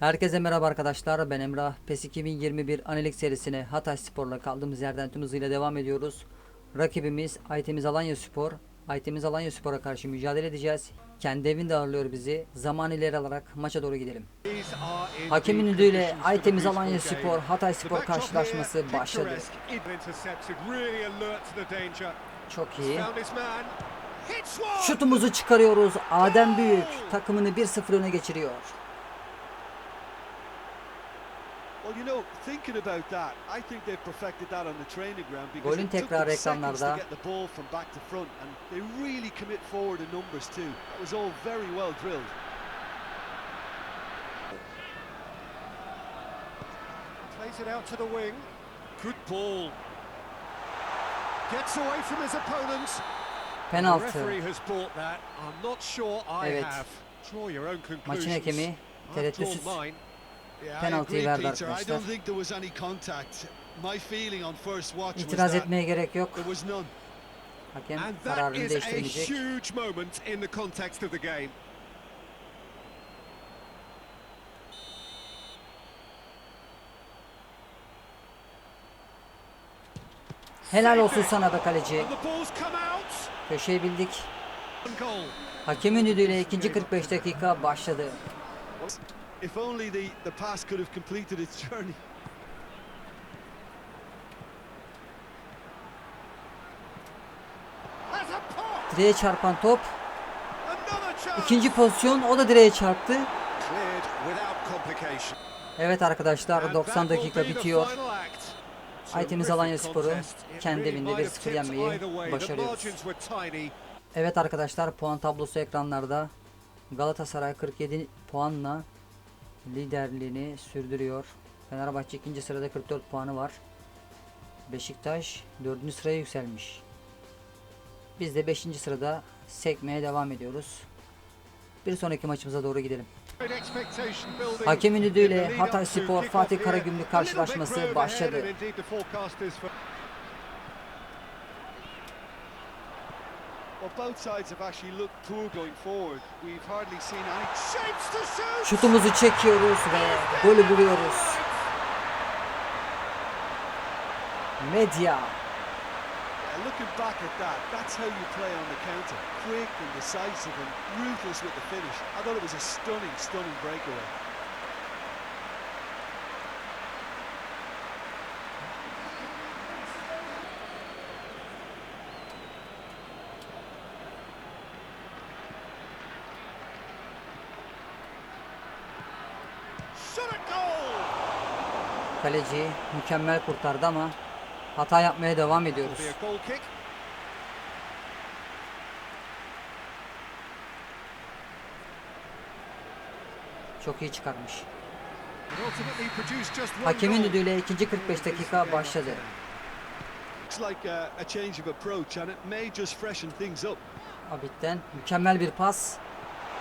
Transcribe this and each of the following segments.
Herkese merhaba arkadaşlar. Ben Emrah. PES 2021 Analik serisine Hatay Spor'la kaldığımız yerden tüm hızıyla devam ediyoruz. Rakibimiz Aytemiz Alanya Spor. Aytemiz Alanya Spor'a karşı mücadele edeceğiz. Kendi evinde ağırlıyor bizi. Zaman ileri alarak maça doğru gidelim. Hakemin ödüğüyle Aytemiz Alanya Spor Hatay Spor karşılaşması başladı. Çok iyi. Şutumuzu çıkarıyoruz. Adem Büyük takımını 1-0 öne geçiriyor. Well, you know, thinking about that, I think they've perfected that on the training ground because Golün it took tekrarı them seconds to get the ball from back to front, and they really commit forward in numbers too. That was all very well drilled. Plays it out to the wing. Good ball. Gets away from his opponents. The referee has bought that. I'm not sure I Evet. have. Draw your own conclusions. Maçın hakemi I've tereddütsüz mine. Yeah, Penaltıyı verdi arkadaşlar. İtiraz etmeye gerek yok. Hakem kararını değiştirmeyecek. Helal olsun sana be kaleci. Köşeyi bildik. Hakemin ödüğüyle ikinci 45 dakika başladı. If only the, the pass could have completed its journey. Direğe çarpan top. İkinci pozisyon o da direğe çarptı. Evet arkadaşlar And 90 that will dakika bitiyor. Aytemiz Alanya Sporu kendi evinde might 1-0 have tipped yenmeyi başarıyoruz. Evet arkadaşlar puan tablosu ekranlarda. Galatasaray 47 puanla liderliğini sürdürüyor. Fenerbahçe ikinci sırada 44 puanı var. Beşiktaş 4. sıraya yükselmiş. Biz de 5. sırada sekmeye devam ediyoruz. Bir sonraki maçımıza doğru gidelim. Hakemin lead Hatay Spor Fatih. Karagümrük karşılaşması başladı. Şutumuzu çekiyoruz ve golü buluyoruz. Medya looking back at that, that's how you play on the counter. Quick and decisive and ruthless with the finish. I thought it was a stunning, stunning breakaway. Kaleci mükemmel kurtardı ama hata yapmaya devam ediyoruz. Çok iyi çıkarmış. Hakemin düdüğüyle ikinci 45 dakika başladı. Abit'ten mükemmel bir pas.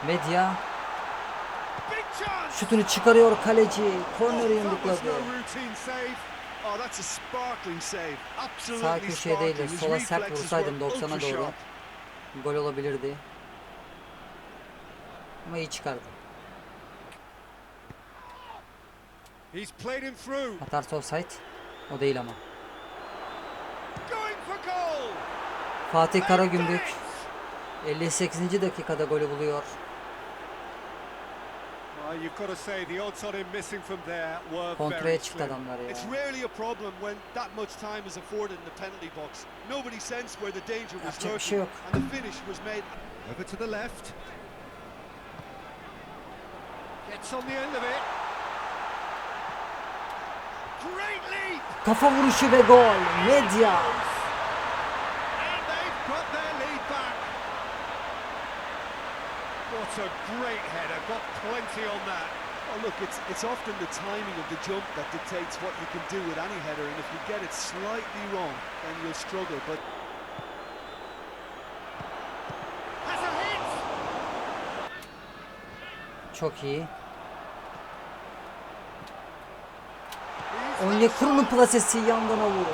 Medya. Şutunu çıkarıyor kaleci. Korneri yumrukladı. Oh, Sağ. His sola sert vursaydım were 90'a ultra doğru gol olabilirdi. Ama iyi çıkardı. Atarsa offside. O değil ama. Fatih Karagümrük 58. dakikada golü buluyor. Well, you've got to say the odds on him missing from there were Kontraya slim. adamlar ya. It's rarely a problem when that much time is afforded in the penalty box. Nobody sensed where the danger was Yapacak bir lurking, şey yok. and the finish was made. Over to the left. Gets on the end of it. Great leap. Kafa vuruşu ve gol. Medya. And they've got their lead back. What a great header. Got plenty on that. Oh, look, it's it's often the timing of the jump that dictates what you can do with any header, and if you get it slightly wrong, then you'll struggle. But Has a hit. Çok iyi. He's Onyekuru'nun plasesi yandan avut.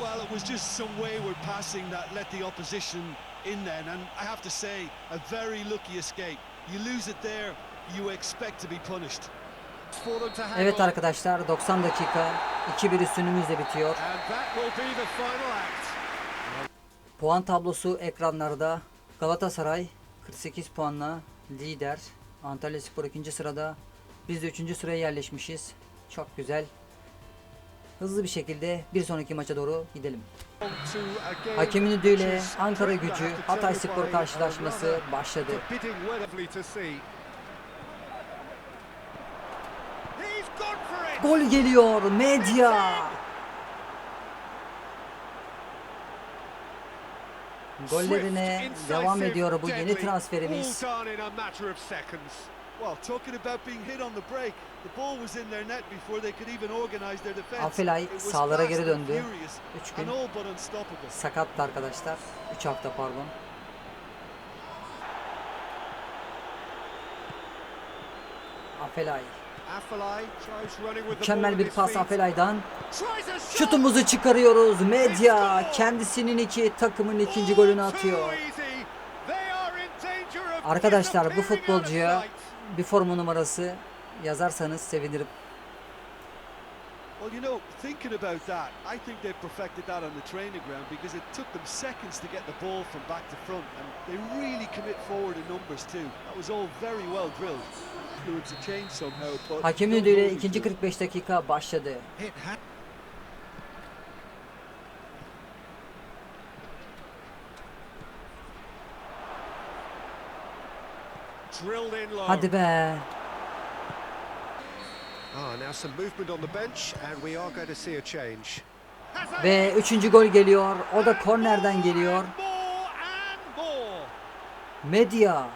Well, it was just some wayward passing that let the opposition in then, and I have to say, a very lucky escape. You lose it there, you expect to be punished. Evet arkadaşlar 90 dakika 2-1 üstünlüğümüzle bitiyor. Puan tablosu ekranlarda. Galatasaray 48 puanla lider. Antalya Spor 2. sırada. Biz de 3. sıraya yerleşmişiz. Çok güzel. Hızlı bir şekilde bir sonraki maça doğru gidelim. Hakemin is Ankara gücü Hatay Spor karşılaşması başladı. Gol geliyor medya. Gollerine devam ediyor bu yeni transferimiz. All done in a matter of seconds. Well, talking about being hit on the break, the ball was in their net before they could even organize their defense. Afelay It was sahalara fast geri döndü. furious 3 gün and all but unstoppable. sakattı arkadaşlar. 3 hafta pardon. Afelay. Mükemmel bir pas. Afelay'dan. Şutumuzu çıkarıyoruz. Medya kendisinin iki takımın ikinci golünü atıyor. Arkadaşlar bu futbolcuya. Bir forma numarası yazarsanız sevinirim. Well, you know, thinking about that, I think they perfected that on the training ground because it took them seconds to get the ball from back to front, and they really commit forward in numbers too. That was all very well drilled. Ödüğüyle always ikinci do. 45 dakika başladı. It ha- Drilled in low. Hadi be. Ah, now some movement on the bench and we are going to see a change. Ve üçüncü gol geliyor. O da kornerden geliyor. Medya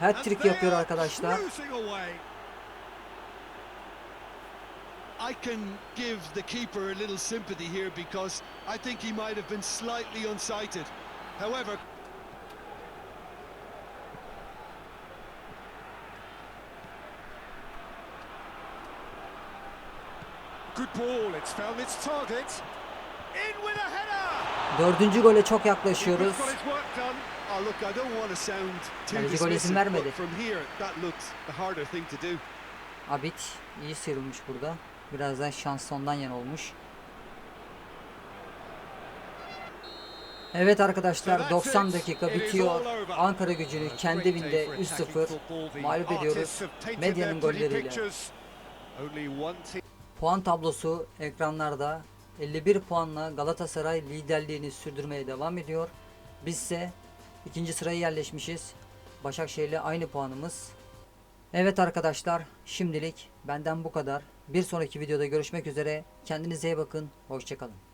hat-trick yapıyor arkadaşlar. I can give the keeper a little sympathy here because I think he might have been slightly unsighted. However, Good ball, it's found its target. In with a header. Dördüncü gole çok yaklaşıyoruz. Kaleci gol izin vermedi. Abit iyi sıyrılmış burada. Biraz da şans ondan yana olmuş. Evet arkadaşlar 90 dakika bitiyor. Ankara gücünü kendi evinde 3-0 mağlup ediyoruz. Medyanın golleriyle. Puan tablosu ekranlarda 51 puanla Galatasaray liderliğini sürdürmeye devam ediyor. Biz ise ikinci sıraya yerleşmişiz. Başakşehir'le aynı puanımız. Evet arkadaşlar şimdilik benden bu kadar. Bir sonraki videoda görüşmek üzere. Kendinize iyi bakın. Hoşçakalın.